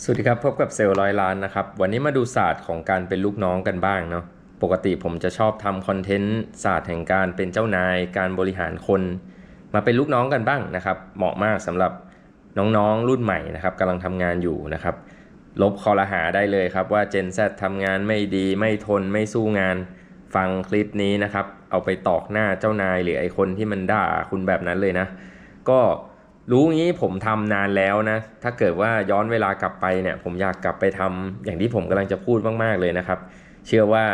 สวัสดีครับ พบกับเซลล์ร้อยล้านนะครับ วันนี้มาดูศาสตร์ของการเป็นลูกน้องกันบ้างเนาะปกติผมจะชอบทำคอนเทนต์ศาสตร์แห่งการเป็นเจ้านาย การบริหารคน มาเป็นลูกน้องกันบ้างนะครับ เหมาะมากสำหรับน้องๆรุ่นใหม่นะครับกำลังทำงานอยู่นะครับ ลบคอรหาได้เลยครับว่า Gen Z ทำงานไม่ดี ไม่ทนไม่สู้งาน ฟังคลิปนี้นะครับ เอาไปตอกหน้าเจ้านายหรือไอคนที่มันด่าคุณแบบนั้นเลยนะ ก็ รู้งี้ผมทำนานแล้วนะ ถ้าเกิดว่าย้อนเวลากลับไปเนี่ย ผมอยากกลับไปทำอย่างที่ผมกำลังจะพูดมาก ๆ เลยนะครับ เชื่อว่า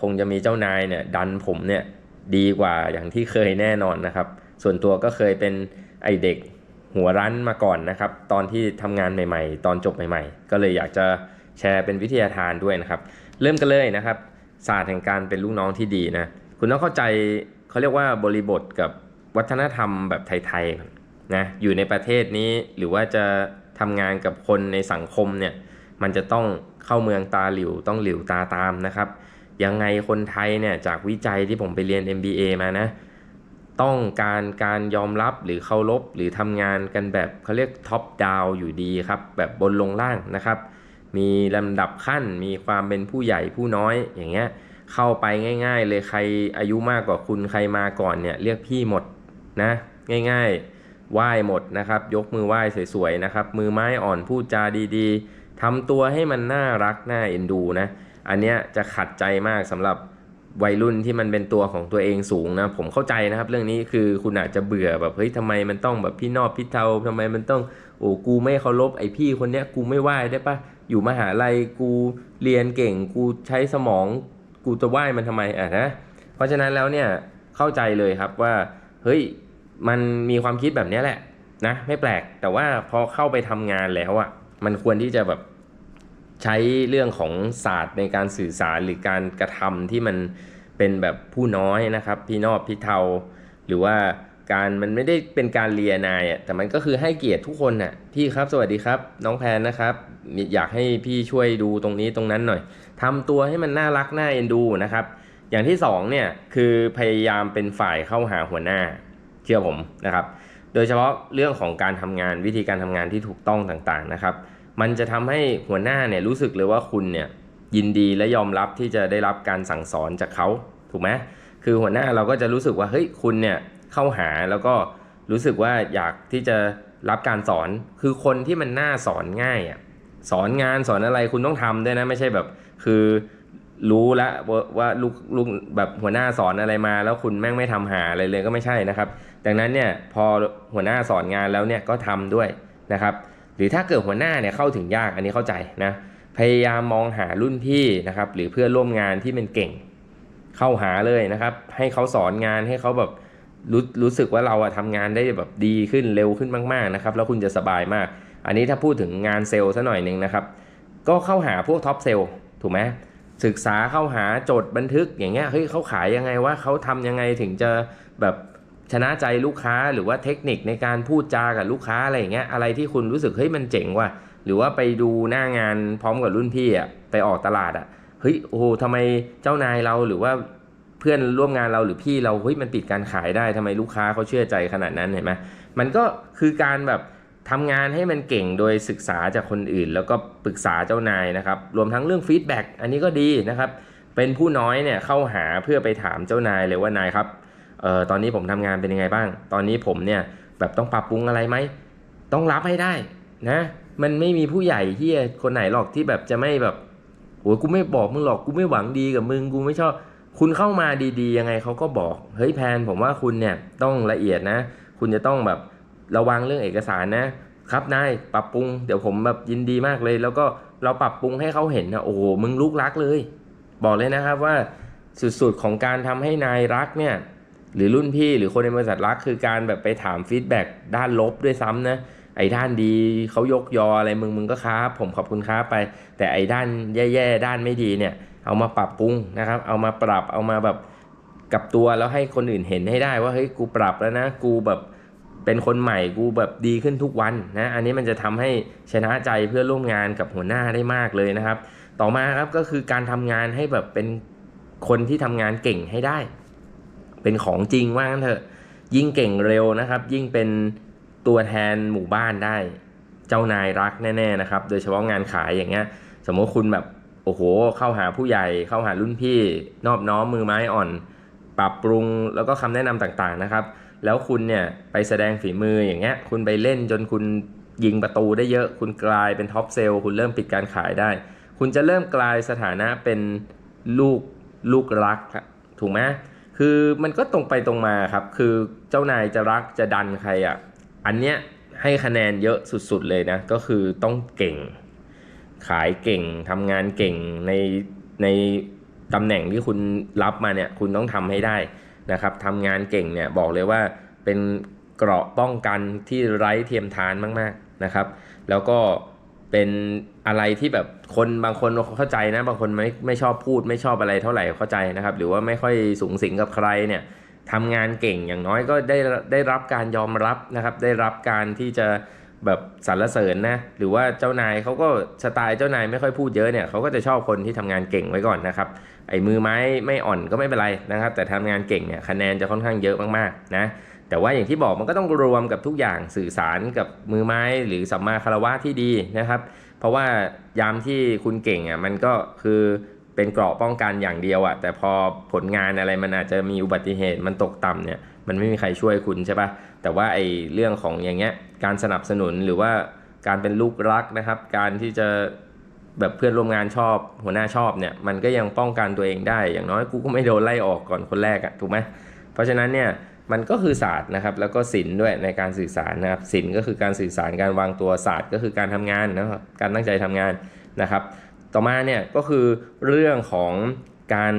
คงจะมีเจ้านายเนี่ย ดันผมเนี่ยดีกว่าอย่างที่เคยแน่นอนนะครับ ส่วนตัวก็เคยเป็นไอเด็กหัวรั้นมาก่อนนะครับ ตอนที่ทำงานใหม่ ๆ ตอนจบใหม่ ๆ ก็เลยอยากจะแชร์เป็นวิทยาทานด้วยนะครับ เริ่มกันเลยนะครับ ศาสตร์แห่งการเป็นลูกน้องที่ดีนะ คุณต้องเข้าใจเขาเรียกว่าบริบทกับวัฒนธรรมแบบไทยๆ นะอยู่ในประเทศนี้หรือว่าจะทำงานกับคนในสังคมเนี่ยมันจะต้องเข้าเมืองตาหลิวต้องหลิวตาตามนะครับ ยังไงคนไทยเนี่ยจากวิจัยที่ผมไปเรียน MBA มานะ ต้องการการยอมรับหรือเคารพหรือทำงานกันแบบเขาเรียกท็อปดาวอยู่ดีครับ แบบบนลงล่างนะครับ มีลำดับขั้นมีความเป็นผู้ใหญ่ผู้น้อยอย่างเงี้ยเข้าไปง่าย ๆ เลยใครอายุมากกว่าคุณใครมาก่อนเนี่ยเรียกพี่หมดนะ ง่าย ๆ ไหว้หมดนะครับ ยกมือไหว้สวยๆนะครับ มือไม้อ่อนพูดจาดีๆทำตัวให้มันน่ารักน่าเอ็นดูนะ อันเนี้ยจะขัดใจมากสำหรับวัยรุ่นที่มันเป็นตัวของตัวเองสูงนะ ผมเข้าใจนะครับ เรื่องนี้คือคุณอาจจะเบื่อแบบเฮ้ยทำไมมันต้องแบบพี่นอบพี่เทาทำไมมันต้องโอ้กูไม่เคารพไอพี่คนเนี้ยกูไม่ไหว้ได้ปะอยู่มหาลัยกูเรียนเก่ง กูใช้สมอง กูจะไหว้มันทำไมอะนะเพราะฉะนั้นแล้วเนี่ยเข้าใจเลยครับว่าเฮ้ย มันมีความคิดแบบนี้แหละนะไม่แปลกแต่ว่าพอเข้าไปทำงานแล้วอะมันควรที่จะแบบใช้เรื่องของศาสตร์ในการสื่อสารหรือการกระทำที่มันเป็นแบบผู้น้อยนะครับ พี่นอบพี่เทา หรือว่าการมันไม่ได้เป็นการเลียนายอะแต่มันก็คือให้เกียรติทุกคนน่ะพี่ครับสวัสดีครับ น้องแพนนะครับอยากให้พี่ช่วยดูตรงนี้ตรงนั้นหน่อยทำตัวให้มันน่ารักน่าเอ็นดูนะครับ อย่างที่สองเนี่ยคือพยายามเป็นฝ่ายเข้าหาหัวหน้า เชื่อผมนะครับ โดยเฉพาะเรื่องของการทำงานวิธีการทำงานที่ถูกต้องต่างๆนะครับ มันจะทำให้หัวหน้าเนี่ยรู้สึกเลยว่าคุณเนี่ยยินดีและยอมรับที่จะได้รับการสั่งสอนจากเขาถูกไหมคือหัวหน้าเราก็จะรู้สึกว่าเฮ้ยคุณเนี่ยเข้าหาแล้วก็รู้สึกว่าอยากที่จะรับการสอนคือคนที่มันน่าสอนง่ายอะสอนงานสอนอะไรคุณต้องทำด้วยนะไม่ใช่แบบ คือ รู้แล้วว่าลูกลูกแบบหัวหน้าสอนอะไรมา แล้วคุณแม่งไม่ทำหาอะไรเลยก็ไม่ใช่นะครับ ดังนั้นเนี่ยพอหัวหน้าสอนงานแล้วเนี่ยก็ทำด้วยนะครับหรือถ้าเกิดหัวหน้าเนี่ยเข้าถึงยากอันนี้เข้าใจนะพยายามมองหารุ่นพี่นะครับ หรือเพื่อนร่วมงานที่เป็นเก่ง เข้าหาเลยนะครับ ให้เขาสอนงานให้เขาแบบรู้รู้สึกว่าเราอะทำงานได้แบบดีขึ้นเร็วขึ้นมากๆนะครับ แล้วคุณจะสบายมาก อันนี้ถ้าพูดถึงงานเซลล์ซะหน่อยหนึ่งนะครับ ก็เข้าหาพวกท็อปเซลล์ถูกไหม ศึกษาเข้าหาจดบันทึกอย่างเงี้ยเฮ้ยเขาขายยังไงว่าเขาทำยังไงถึงจะแบบชนะใจลูกค้าหรือว่าเทคนิคในการพูดจากับลูกค้าอะไรอย่างเงี้ยอะไรที่คุณรู้สึกเฮ้ยมันเจ๋งว่ะหรือว่าไปดูหน้างานพร้อมกับรุ่นพี่อะไปออกตลาดอะเฮ้ยโอ้โหทำไมเจ้านายเราหรือว่าเพื่อนร่วมงานเราหรือพี่เราเฮ้ยมันปิดการขายได้ทำไมลูกค้าเขาเชื่อใจขนาดนั้นเห็นไหมมันก็คือการแบบ ทำงานให้มันเก่งโดยศึกษาจากคนอื่น แล้วก็ปรึกษาเจ้านายนะครับ รวมทั้งเรื่องฟีดแบ็กอันนี้ก็ดีนะครับ เป็นผู้น้อยเนี่ยเข้าหาเพื่อไปถามเจ้านายเลยว่านายครับเอ่อตอนนี้ผมทำงานเป็นยังไงบ้าง ตอนนี้ผมเนี่ยแบบต้องปรับปรุงอะไรไหม ต้องรับให้ได้นะ มันไม่มีผู้ใหญ่ที่คนไหนหรอกที่แบบจะไม่แบบโอ้ยกูไม่บอกมึงหรอกกูไม่หวังดีกับมึงกูไม่ชอบ คุณเข้ามาดีๆ ยังไงเขาก็บอก เฮ้ยแพนผมว่าคุณเนี่ยต้องละเอียดนะ คุณจะต้องแบบ ระวังเรื่องเอกสารนะครับนายปรับปรุงเดี๋ยวผมแบบยินดีมากเลย แล้วก็เราปรับปรุงให้เขาเห็นนะโอ้โหมึงลุกรักเลย บอกเลยนะครับว่าสุดๆของการทำให้นายรักเนี่ยหรือรุ่นพี่หรือคนในบริษัทรักคือการแบบไปถามฟีดแบ็กด้านลบด้วยซ้ำนะไอ้ด้านดีเขายกยออะไรมึงมึงก็ครับผมขอบคุณครับไป แต่ไอ้ด้านแย่ๆด้านไม่ดีเนี่ย เอามาปรับปรุงนะครับ เอามาปรับเอามาแบบกับตัวแล้วให้คนอื่นเห็นให้ได้ว่าเฮ้ยกูปรับแล้วนะ กูแบบ เป็นคนใหม่กูแบบดีขึ้นทุกวันนะอันนี้มันจะทำให้ชนะใจเพื่อนร่วมงานกับหัวหน้าได้มากเลยนะครับ ต่อมาครับก็คือการทำงานให้แบบเป็นคนที่ทำงานเก่งให้ได้ เป็นของจริงว่างั้นเถอะยิ่งเก่งเร็วนะครับ ยิ่งเป็นตัวแทนหมู่บ้านได้ เจ้านายรักแน่ๆนะครับ โดยเฉพาะงานขายอย่างเงี้ย สมมติคุณแบบโอ้โห เข้าหาผู้ใหญ่เข้าหารุ่นพี่ นอบน้อมมือไม้อ่อน ปรับปรุงแล้วก็คำแนะนำต่างๆนะครับ แล้วคุณเนี่ยไปแสดงฝีมืออย่างเงี้ย คุณไปเล่นจนคุณยิงประตูได้เยอะ คุณกลายเป็นท็อปเซลล์คุณเริ่มปิดการขายได้ คุณจะเริ่มกลายสถานะเป็นลูกลูกรักครับถูกไหมคือมันก็ตรงไปตรงมาครับ คือเจ้านายจะรักจะดันใครอะ อันเนี้ยให้คะแนนเยอะสุดๆเลยนะ ก็คือต้องเก่ง ขายเก่งทำงานเก่งในในตำแหน่งที่คุณรับมาเนี่ย คุณต้องทำให้ได้ นะครับทำงานเก่งเนี่ยบอกเลยว่าเป็นเกราะป้องกันที่ไร้เทียมทานมากๆนะครับ แล้วก็เป็นอะไรที่แบบคนบางคนเข้าใจนะ บางคนไม่ไม่ชอบพูดไม่ชอบอะไรเท่าไหร่เข้าใจนะครับ หรือว่าไม่ค่อยสูงสิงกับใครเนี่ยทำงานเก่งอย่างน้อยก็ได้ได้รับการยอมรับนะครับ ได้รับการที่จะ แบบสรรเสริญนะหรือว่าเจ้านายเขาก็สไตล์เจ้านายไม่ค่อยพูดเยอะเนี่ยเขาก็จะชอบคนที่ทำงานเก่งไว้ก่อนนะครับไอ้มือไม้ไม่อ่อนก็ไม่เป็นไรนะครับ แต่ทำงานเก่งเนี่ยคะแนนจะค่อนข้างเยอะมากๆนะแต่ว่าอย่างที่บอกมันก็ต้องรวมกับทุกอย่างสื่อสารกับมือไม้หรือสัมมาคารวะที่ดีนะครับ เพราะว่ายามที่คุณเก่งอะมันก็คือเป็นเกราะป้องกันอย่างเดียวอะแต่พอผลงานอะไรมันอาจจะมีอุบัติเหตุมันตกต่ำเนี่ย มันไม่มีใครช่วยคุณใช่ปะแต่ว่าไอ้เรื่องของอย่างเงี้ยการสนับสนุนหรือว่าการเป็นลูกรักนะครับ การที่จะแบบเพื่อนร่วมงานชอบหัวหน้าชอบเนี่ยมันก็ยังป้องกันตัวเองได้ อย่างน้อยกูก็ไม่โดนไล่ออกก่อนคนแรกอะถูกไหมเพราะฉะนั้นเนี่ยมันก็คือศาสตร์นะครับแล้วก็ศิลด้วยในการสื่อสารนะครับศิลก็คือการสื่อสารการวางตัวศาสตร์ก็คือการทำงานนะครับการตั้งใจทำงานนะครับ ต่อมาเนี่ยก็คือเรื่องของการ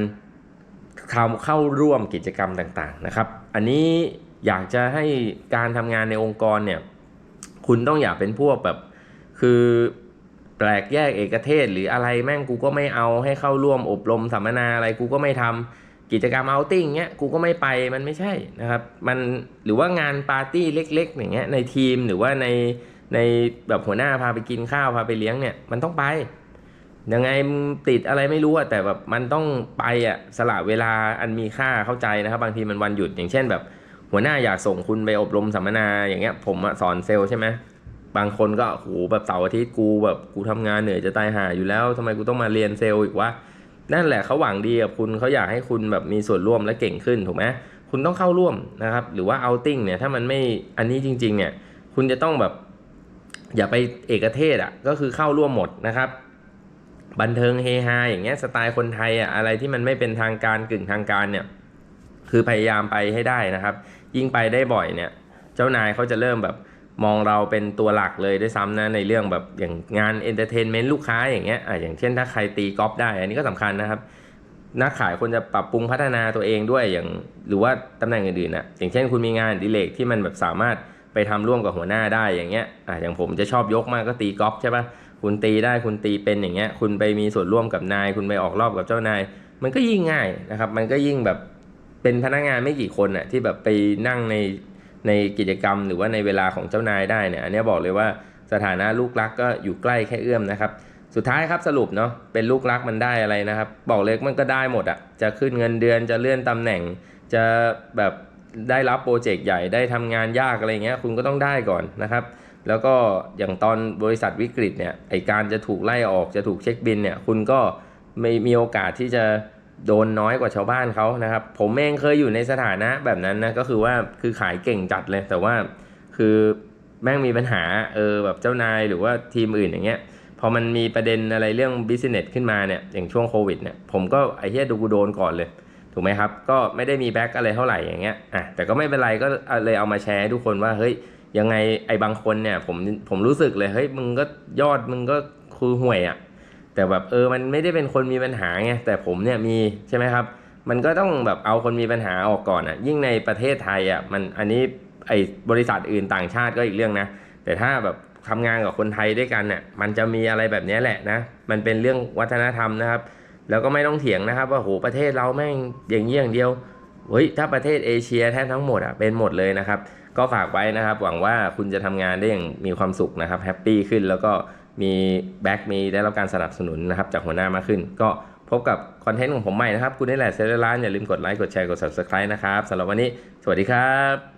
เข้าร่วมกิจกรรมต่างๆนะครับ อันนี้อยากจะให้การทำงานในองค์กรเนี่ย คุณต้องอย่าเป็นพวกแบบ คือแปลกแยกเอกเทศหรืออะไรแม่งกูก็ไม่เอาให้เข้าร่วมอบรมสัมมนาอะไรกูก็ไม่ทำกิจกรรมเอาติ้งเงี้ยกูก็ไม่ไปมันไม่ใช่นะครับ มันหรือว่างานปาร์ตี้เล็ก ๆ อย่างเงี้ยในทีมหรือว่าในในแบบหัวหน้าพาไปกินข้าวพาไปเลี้ยงเนี่ยมันต้องไป ยังไงมึงติดอะไรไม่รู้อะแต่แบบมันต้องไปอะสละเวลาอันมีค่าเข้าใจนะครับ บางทีมันวันหยุดอย่างเช่นแบบ หัวหน้าอยากส่งคุณไปอบรมสัมมนาอย่างเงี้ย ผมสอนเซลล์ใช่ไหมบางคนก็โหแบบเสาร์อาทิตย์กูแบบกูทำงานเหนื่อยจะตายหาอยู่แล้วทำไมกูต้องมาเรียนเซลล์อีกวะนั่นแหละเขาหวังดีกับคุณเขาอยากให้คุณแบบมีส่วนร่วมและเก่งขึ้นถูกไหมคุณต้องเข้าร่วมนะครับ หรือว่าเอาติ้งเนี่ยถ้ามันไม่อันนี้จริง ๆ เนี่ย คุณจะต้องแบบ อย่าไปเอกเทศอะก็คือเข้าร่วมหมดนะครับ บันเทิงเฮฮาอย่างเงี้ยสไตล์คนไทยอะอะไรที่มันไม่เป็นทางการกึ่งทางการเนี่ยคือพยายามไปให้ได้นะครับ ยิ่งไปได้บ่อยเนี่ย เจ้านายเขาจะเริ่มแบบมองเราเป็นตัวหลักเลยด้วยซ้ำนะในเรื่องแบบอย่างงานเอนเตอร์เทนเมนต์ลูกค้าอย่างเงี้ยอะอย่างเช่นถ้าใครตีกอล์ฟได้ อันนี้ก็สำคัญนะครับ นักขายควรจะปรับปรุงพัฒนาตัวเองด้วยอย่างหรือว่าตำแหน่งอื่นๆนะอย่างเช่นคุณมีงานดิเลกที่มันแบบสามารถไปทำร่วมกับหัวหน้าได้อย่างเงี้ยอะอย่างผมจะชอบยกมากก็ตีกอล์ฟใช่ปะ คุณตีได้คุณตีเป็นอย่างเงี้ย คุณไปมีส่วนร่วมกับนาย คุณไปออกรอบกับเจ้านาย มันก็ยิ่งง่ายนะครับ มันก็ยิ่งแบบเป็นพนักงานไม่กี่คนน่ะที่แบบไปนั่งในในกิจกรรม หรือว่าในเวลาของเจ้านายได้เนี่ยอันนี้บอกเลยว่าสถานะลูกรักก็อยู่ใกล้แค่เอื้อมนะครับ สุดท้ายครับสรุปเนาะเป็นลูกรักมันได้อะไรนะครับ บอกเลยมันก็ได้หมดอะจะขึ้นเงินเดือนจะเลื่อนตำแหน่ง จะแบบได้รับโปรเจกต์ใหญ่ได้ทำงานยากอะไรเงี้ยคุณก็ต้องได้ก่อนนะครับ แล้วก็อย่างตอนบริษัทวิกฤตเนี่ยไอการจะถูกไล่ออกจะถูกเช็คบินเนี่ยคุณก็ไม่มีโอกาสที่จะโดนน้อยกว่าชาวบ้านเขานะครับ ผมเองเคยอยู่ในสถานะแบบนั้นนะก็คือว่าคือขายเก่งจัดเลย แต่ว่าคือแม่งมีปัญหาเออแบบเจ้านายหรือว่าทีมอื่นอย่างเงี้ยพอมันมีประเด็นอะไรเรื่องบิสเนสขึ้นมาเนี่ยอย่างช่วงโควิดเนี่ยผมก็ไอ้เหี้ยดูกูโดนก่อนเลย ถูกไหมครับ ก็ไม่ได้มีแบ็กอะไรเท่าไหร่อย่างเงี้ยอะแต่ก็ไม่เป็นไรก็เลยเอามาแชร์ทุกคนว่าเฮ้ย ยังไงไอ้บางคนเนี่ยผมผมรู้สึกเลยเฮ้ยมึงก็ยอดมึงก็คือห่วยอะแต่แบบเออมันไม่ได้เป็นคนมีปัญหาไงแต่ผมเนี่ยมีใช่ไหมครับ มันก็ต้องแบบเอาคนมีปัญหาออกก่อนอะยิ่งในประเทศไทยอะมันอันนี้ไอ้บริษัทอื่นต่างชาติก็อีกเรื่องนะ แต่ถ้าแบบทำงานกับคนไทยด้วยกันเนี่ยมันจะมีอะไรแบบนี้แหละนะมันเป็นเรื่องวัฒนธรรมนะครับ แล้วก็ไม่ต้องเถียงนะครับ ว่าโหประเทศเราแม่งอย่างนี้อย่างเดียว เฮ้ยถ้าประเทศเอเชียแทบทั้งหมดอะเป็นหมดเลยนะครับ ก็ฝากไว้นะครับ หวังว่าคุณจะทำงานได้อย่างมีความสุขนะครับแฮปปี้ขึ้นแล้วก็มีแบ็กมีได้รับการสนับสนุนนะครับจากหัวหน้ามากขึ้น ก็พบกับคอนเทนต์ของผมใหม่นะครับ คุณนี่แหละเซเลร้านอย่าลืมกดไลค์กดแชร์กด subscribe นะครับสำหรับวันนี้ สวัสดีครับ